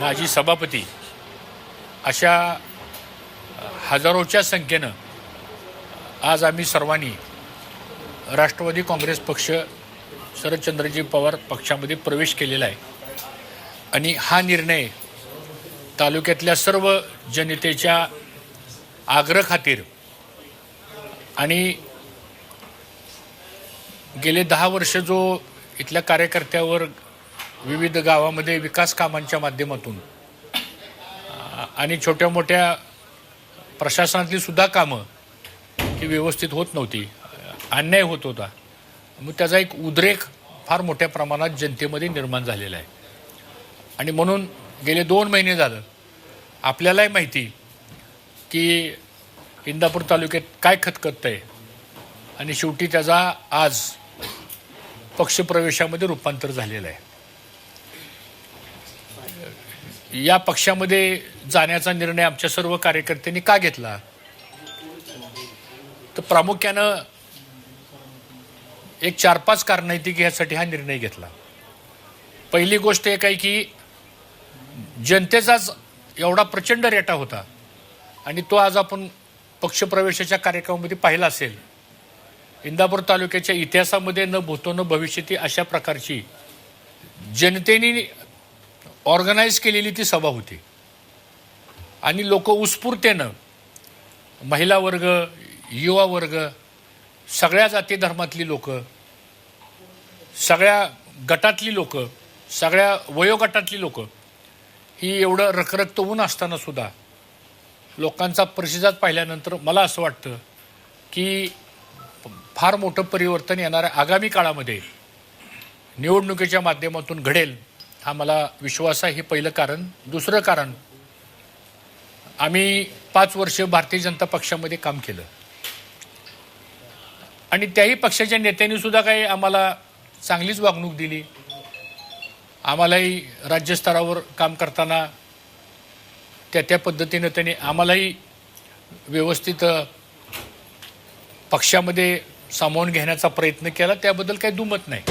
माजी सभापती अशा हजारोच्या संख्येनं आज आम्ही सर्वांनी राष्ट्रवादी काँग्रेस पक्ष शरदचंद्रजी पवार पक्षामध्ये प्रवेश केलेला आहे. आणि हा निर्णय तालुक्यातल्या सर्व जनतेच्या आग्रह खातीर आणि गेले दहा वर्ष जो इथल्या कार्यकर्त्यावर विविध गावामध्ये विकास कामांच्या माध्यमातून. आणि छोट्या मोठ्या प्रशासनातली सुद्धा कामं ही व्यवस्थित होत नव्हती. अन्याय होत होता. मग त्याचा एक उद्रेक फार मोठ्या प्रमाणात जनतेमध्ये निर्माण झालेला आहे. आणि म्हणून गेले दोन महिने झालं. आपल्यालाही माहिती की इंदापूर तालुक्यात काय खतखत आहे. आणि शेवटी त्याचा आज पक्षप्रवेशामध्ये रूपांतर झालेलं आहे. या पक्षामध्ये जाण्याचा निर्णय आमच्या सर्व कार्यकर्त्यांनी का घेतला? तर प्रामुख्यानं एक चार पाच कारणाईतिक यासाठी हा निर्णय घेतला. पहिली गोष्ट एक आहे की जनतेचाच एवढा प्रचंड रेटा होता आणि तो आज आपण पक्षप्रवेशाच्या कार्यक्रमामध्ये पाहिला असेल. इंदापूर तालुक्याच्या इतिहासामध्ये न भूतो न भविष्यती अशा प्रकारची जनतेने ऑर्गनाईज केलेली ती सभा होती. आणि लोक उत्स्फूर्तेनं महिला वर्ग युवा वर्ग सगळ्या जाती धर्मातली लोक सगळ्या गटातली लोक सगळ्या वयोगटातली लोक ही एवढं रखरखत ऊन असताना सुद्धा लोकांचा प्रतिसाद पाहिल्यानंतर मला असं वाटतं की फार मोठं परिवर्तन येणाऱ्या आगामी काळामध्ये निवडणुकीच्या माध्यमातून घडेल. हा मला विश्वास आहे हे पहिलं कारण. दुसरं कारण आम्ही पाच वर्ष भारतीय जनता पक्षामध्ये काम केलं. आणि त्याही पक्षाच्या नेत्यांनी सुद्धा काही आम्हाला चांगलीच वागणूक दिली. आम्हालाही राज्यस्तरावर काम करताना त्या त्या पद्धतीनं त्यांनी आम्हालाही व्यवस्थित पक्षामध्ये सामावून घेण्याचा प्रयत्न केला. त्याबद्दल काही दुमत नाही.